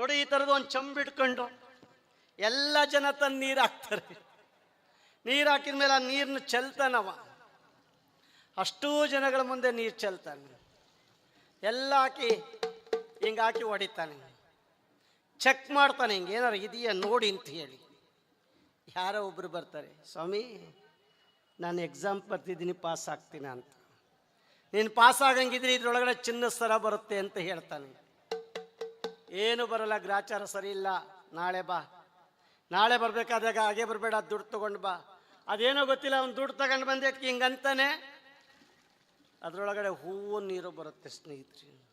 ನೋಡಿ ಈ ಥರದ್ದು ಒಂದು ಚಂಬಿಟ್ಕೊಂಡು ಎಲ್ಲ ಜನ ತಂದು ನೀರು ಹಾಕ್ತಾರೆ. ನೀರು ಹಾಕಿದ ಮೇಲೆ ಆ ನೀರನ್ನ ಚೆಲ್ತಾನವ ಅಷ್ಟೂ ಜನಗಳ ಮುಂದೆ ನೀರು ಚೆಲ್ತಾನೆ. ಎಲ್ಲ ಹಾಕಿ ಹಿಂಗೆ ಹಾಕಿ ಹೊಡಿತಾನೆ. ಚೆಕ್ ಮಾಡ್ತಾನೆ ಹಿಂಗೆ, ಏನಾರು ಇದೆಯಾ ನೋಡಿ ಅಂತ ಹೇಳಿ. ಯಾರೋ ಒಬ್ಬರು ಬರ್ತಾರೆ, ಸ್ವಾಮಿ, ನಾನು ಎಕ್ಸಾಮ್ ಬರ್ತಿದ್ದೀನಿ ಪಾಸ್ ಆಗ್ತೀನಿ ಅಂತ ನೀನು ಪಾಸ್ ಆಗಂಗಿದ್ರೆ ಇದ್ರೊಳಗಡೆ ಚಿನ್ನದ ಸರ ಬರುತ್ತೆ ಅಂತ ಹೇಳ್ತಾನೆ. ಏನು ಬರಲ್ಲ, ಗ್ರಾಚಾರ ಸರಿ ಇಲ್ಲ. ನಾಳೆ ಬಾ. ನಾಳೆ ಬರ್ಬೇಕಾದಾಗ ಹಾಗೆ ಬರಬೇಡ, ದುಡ್ಡು ತಗೊಂಡು ಬಾ. ಅದೇನೋ ಗೊತ್ತಿಲ್ಲ, ಅವ್ನು ದುಡ್ಡು ತಗೊಂಡು ಬಂದಕ್ಕೆ ಹಿಂಗಂತಾನೆ? ಅದರೊಳಗಡೆ ಹೂವು ನೀರು ಬರುತ್ತೆ ಸ್ನೇಹಿತರೆ.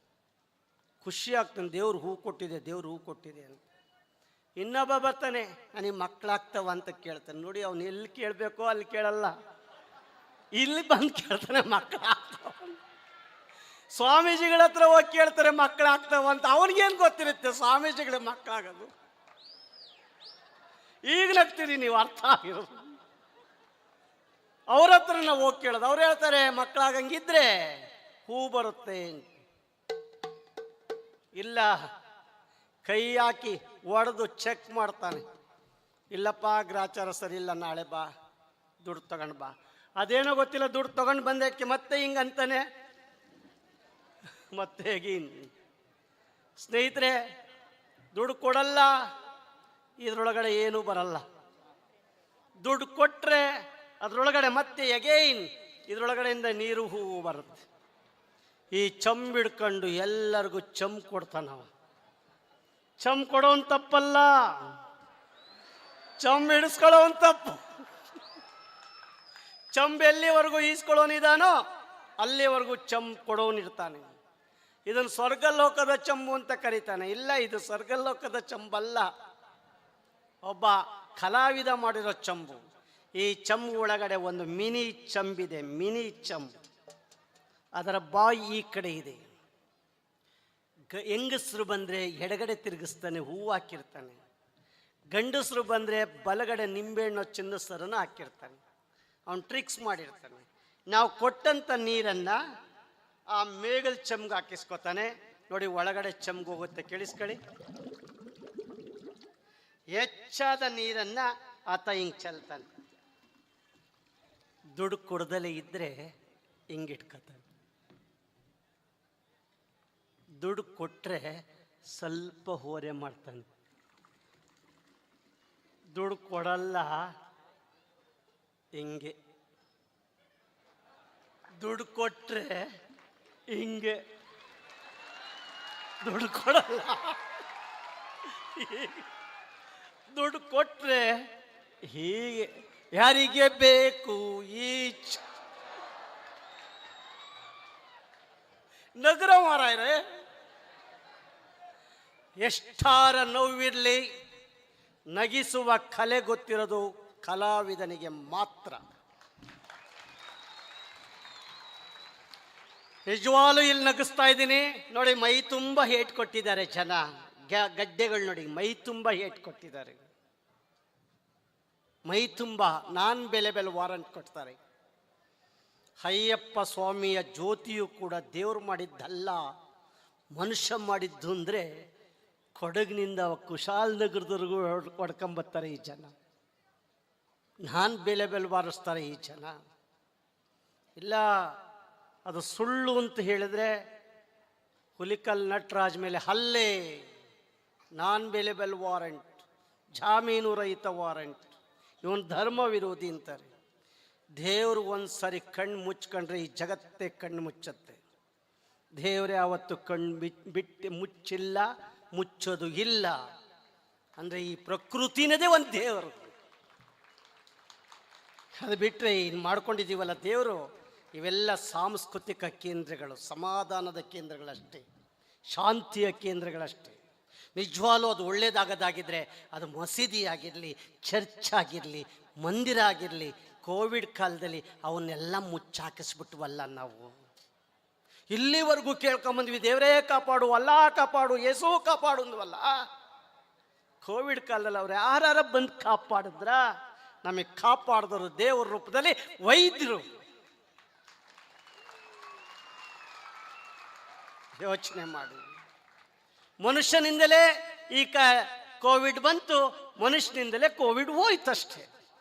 ಖುಷಿ ಆಗ್ತಾನೆ, ದೇವ್ರು ಹೂ ಕೊಟ್ಟಿದೆ, ದೇವ್ರು ಹೂ ಕೊಟ್ಟಿದೆ ಅಂತ. ಇನ್ನೊಬ್ಬ ಬರ್ತಾನೆ ನನಗೆ ಮಕ್ಕಳಾಗ್ತವ ಅಂತ ಕೇಳ್ತಾನೆ. ನೋಡಿ, ಅವ್ನು ಎಲ್ಲಿ ಕೇಳಬೇಕೋ ಅಲ್ಲಿ ಕೇಳಲ್ಲ. ಇಲ್ಲಿ ಬಂದು ಕೇಳ್ತಾನೆ ಮಕ್ಕಳಾಗ್ತಾವ ಸ್ವಾಮೀಜಿಗಳ ಹತ್ರ ಹೋಗಿ ಕೇಳ್ತಾರೆ ಮಕ್ಕಳಾಗ್ತಾವ ಅಂತ. ಅವನಿಗೇನು ಗೊತ್ತಿರುತ್ತೆ ಸ್ವಾಮೀಜಿಗಳ ಮಕ್ಕಳಾಗೋದು ಈಗ ನಗ್ತೀರಿ ನೀವು, ಅರ್ಥ ಆಗಿರೋದು. ಅವ್ರ ಹತ್ರ ನಾವು ಹೋಗಿ ಕೇಳೋದು. ಅವ್ರು ಹೇಳ್ತಾರೆ ಮಕ್ಕಳಾಗಂಗಿದ್ರೆ ಹೂ ಬರುತ್ತೆ. ಇಲ್ಲ, ಕೈ ಹಾಕಿ ಒಡೆದು ಚೆಕ್ ಮಾಡ್ತಾನೆ. ಇಲ್ಲಪ್ಪ, ಗ್ರಾಚಾರ ಸರಿ ಇಲ್ಲ, ನಾಳೆ ಬಾ, ದುಡ್ಡು ತಗೊಂಡು ಬಾ. ಅದೇನೋ ಗೊತ್ತಿಲ್ಲ, ದುಡ್ಡು ತಗೊಂಡು ಬಂದಕ್ಕೆ ಮತ್ತೆ ಹಿಂಗೆ ಅಂತಾನೆ ಮತ್ತೆ ಹೇಗೀನ್ ಸ್ನೇಹಿತರೆ, ದುಡ್ಡು ಕೊಡಲ್ಲ, ಇದ್ರೊಳಗಡೆ ಏನೂ ಬರಲ್ಲ. ದುಡ್ಡು ಕೊಟ್ಟರೆ ಅದರೊಳಗಡೆ ಮತ್ತೆ ಎಗೈನ್ ಇದರೊಳಗಡೆಯಿಂದ ನೀರು ಹೂವು ಬರುತ್ತೆ. ಈ ಚಂಬಿಡ್ಕೊಂಡು ಎಲ್ಲರಿಗೂ ಚಮ್ ಕೊಡ್ತಾನ ಚಮ್ ಕೊಡೋನ್ ತಪ್ಪಲ್ಲ. ಚಮ್ ಹಿಡಿಸ್ಕೊಳ್ಳೋನ್ ತಪ್ಪು. ಚಂಬ್ ಎಲ್ಲಿವರೆಗೂ ಈಸ್ಕೊಳ್ಳೋನಿದಾನೋ ಅಲ್ಲಿವರೆಗೂ ಚಮ್ ಕೊಡೋನಿರ್ತಾನೆ ಇದನ್ನು ಸ್ವರ್ಗಲೋಕದ ಚಂಬು ಅಂತ ಕರೀತಾನೆ. ಇಲ್ಲ, ಇದು ಸ್ವರ್ಗಲೋಕದ ಚಂಬಲ್ಲ. ಒಬ್ಬ ಕಲಾವಿದ ಮಾಡಿರೋ ಚಂಬು. ಈ ಚಂಬು ಒಳಗಡೆ ಒಂದು ಮಿನಿ ಚಂಬಿದೆ, ಮಿನಿ ಚಂಬು. ಅದರ ಬಾಯಿ ಈ ಕಡೆ ಇದೆ. ಗ, ಹೆಂಗಸರು ಬಂದರೆ ಎಡಗಡೆ ತಿರುಗಿಸ್ತಾನೆ, ಹೂವು ಹಾಕಿರ್ತಾನೆ. ಗಂಡಸರು ಬಂದರೆ ಬಲಗಡೆ ನಿಂಬೆಹಣ್ಣು ಚಿನ್ನಸರನ್ನು ಸರನ ಹಾಕಿರ್ತಾನೆ. ಅವನು ಟ್ರಿಕ್ಸ್ ಮಾಡಿರ್ತಾನೆ. ನಾವು ಕೊಟ್ಟಂಥ ನೀರನ್ನು ಆ ಮೇಗಲ್ ಚಮ್ಗೆ ಹಾಕಿಸ್ಕೊತಾನೆ. ನೋಡಿ ಒಳಗಡೆ ಚಮ್ಗೆ ಹೋಗುತ್ತೆ, ಕೇಳಿಸ್ಕೊಳ್ಳಿ. ಹೆಚ್ಚಾದ ನೀರನ್ನು ಆತ ಹಿಂಗೆ ಚೆಲ್ತಾನೆ. ದುಡ್ಡು ಕುಡ್ದಲೇ ಇದ್ದರೆ ಹಿಂಗಿಟ್ಕೊತಾನೆ ದುಡ್ಡು ಕೊಟ್ಟರೆ ಸ್ವಲ್ಪ ಹೋರೆ ಮಾಡ್ತಾನೆ. ದುಡ್ಡು ಕೊಡಲ್ಲ, ಹಿಂಗೆ. ದುಡ್ಡು ಕೊಟ್ಟರೆ ಹಿಂಗೆ. ದುಡ್ಡು ಕೊಡಲ್ಲ. ದುಡ್ಡು ಕೊಟ್ಟರೆ ಹೀಗೆ ಯಾರಿಗೆ ಬೇಕು ಈ ಚ- ನಗರ ಮಾರಾಯ್ರೆ, ಎಷ್ಟಾರ ನೋವಿರಲಿ, ನಗಿಸುವ ಕಲೆ ಗೊತ್ತಿರೋದು ಕಲಾವಿದನಿಗೆ ಮಾತ್ರ. ನಿಜವಾಗ್ಲೂ ಇಲ್ಲಿ ನಗಿಸ್ತಾ ಇದ್ದೀನಿ. ನೋಡಿ, ಮೈ ತುಂಬ ಹೇಟ್ ಕೊಟ್ಟಿದ್ದಾರೆ ಜನ. ಗಡ್ಡೆಗಳು ನೋಡಿ, ಮೈ ತುಂಬ ಹೇಟ್ ಕೊಟ್ಟಿದ್ದಾರೆ. ಮೈ ತುಂಬ, ನಾನ್ ಬೆಲೆ ಬೆಲೆ ವಾರಂಟ್ ಕೊಡ್ತಾರೆ. ಅಯ್ಯಪ್ಪ ಸ್ವಾಮಿಯ ಜ್ಯೋತಿಯು ಕೂಡ ದೇವ್ರು ಮಾಡಿದ್ದಲ್ಲ. ಮನುಷ್ಯ ಮಾಡಿದ್ದು ಅಂದರೆ ಕೊಡಗಿನಿಂದ ಕುಶಾಲನಗರದವರೆಗೂ ಹೊಡ್ಕೊಂಬರ್ತಾರೆ ಈ ಜನ. ನಾನು ಬೆಲೆ ಬೆಲೆ ಬಾರಿಸ್ತಾರೆ ಈ ಜನ. ಇಲ್ಲ ಅದು ಸುಳ್ಳು ಅಂತ ಹೇಳಿದ್ರೆ ಹುಲಿಕಲ್ ನಟರಾಜ್ ಮೇಲೆ ಹಲ್ಲೆ. ನಾನ್ ಬೆಲೆಬಲ್ ವಾರಂಟ್, ಜಾಮೀನು ರಹಿತ ವಾರಂಟ್. ಇವನ್ ಧರ್ಮ ವಿರೋಧಿ ಅಂತಾರೆ. ದೇವರು ಒಂದು ಕಣ್ಣು ಮುಚ್ಕೊಂಡ್ರೆ ಈ ಜಗತ್ತೇ ಕಣ್ಣು ಮುಚ್ಚತ್ತೆ. ದೇವರೇ ಯಾವತ್ತು ಕಣ್ಣು ಬಿಟ್ ಬಿಟ್ಟು ಮುಚ್ಚಿಲ್ಲ, ಮುಚ್ಚೋದು ಇಲ್ಲ. ಅಂದರೆ ಈ ಪ್ರಕೃತಿನದೇ ಒಂದು ದೇವರು. ಅದು ಬಿಟ್ಟರೆ ಇನ್ನು ಮಾಡ್ಕೊಂಡಿದ್ದೀವಲ್ಲ ದೇವರು? ಇವೆಲ್ಲ ಸಾಂಸ್ಕೃತಿಕ ಕೇಂದ್ರಗಳು, ಸಮಾಧಾನದ ಕೇಂದ್ರಗಳಷ್ಟೇ, ಶಾಂತಿಯ ಕೇಂದ್ರಗಳಷ್ಟೇ. ನಿಜವಾಗ್ಲೂ ಅದು ಒಳ್ಳೇದಾಗದಾಗಿದ್ದರೆ ಅದು ಮಸೀದಿ ಆಗಿರಲಿ ಚರ್ಚ್ ಆಗಿರಲಿ ಮಂದಿರ ಆಗಿರಲಿ, ಕೋವಿಡ್ ಕಾಲದಲ್ಲಿ ಅವನ್ನೆಲ್ಲ ಮುಚ್ಚಾಕಿಸ್ಬಿಟ್ವಲ್ಲ ನಾವು. ಇಲ್ಲಿವರೆಗೂ ಕೇಳ್ಕೊಂಬಂದ್ವಿ, ದೇವರೇ ಕಾಪಾಡು ಅಲ್ಲ ಕಾಪಾಡು, ಯೇಸು ಕಾಪಾಡು ಅಂದ್ವಲ್ಲ. ಕೋವಿಡ್ ಕಾಲದಲ್ಲಿ ಅವ್ರು ಯಾರು ಬಂದು ಕಾಪಾಡಿದ್ರ? ನಮಗೆ ಕಾಪಾಡಿದ್ರು ದೇವರ ರೂಪದಲ್ಲಿ ವೈದ್ಯರು. ಯೋಚನೆ ಮಾಡಿ ಮನುಷ್ಯನಿಂದಲೇ ಈ ಕೋವಿಡ್ ಬಂತು ಮನುಷ್ಯನಿಂದಲೇ ಕೋವಿಡ್ ಹೋಯ್ತಷ್ಟೇ.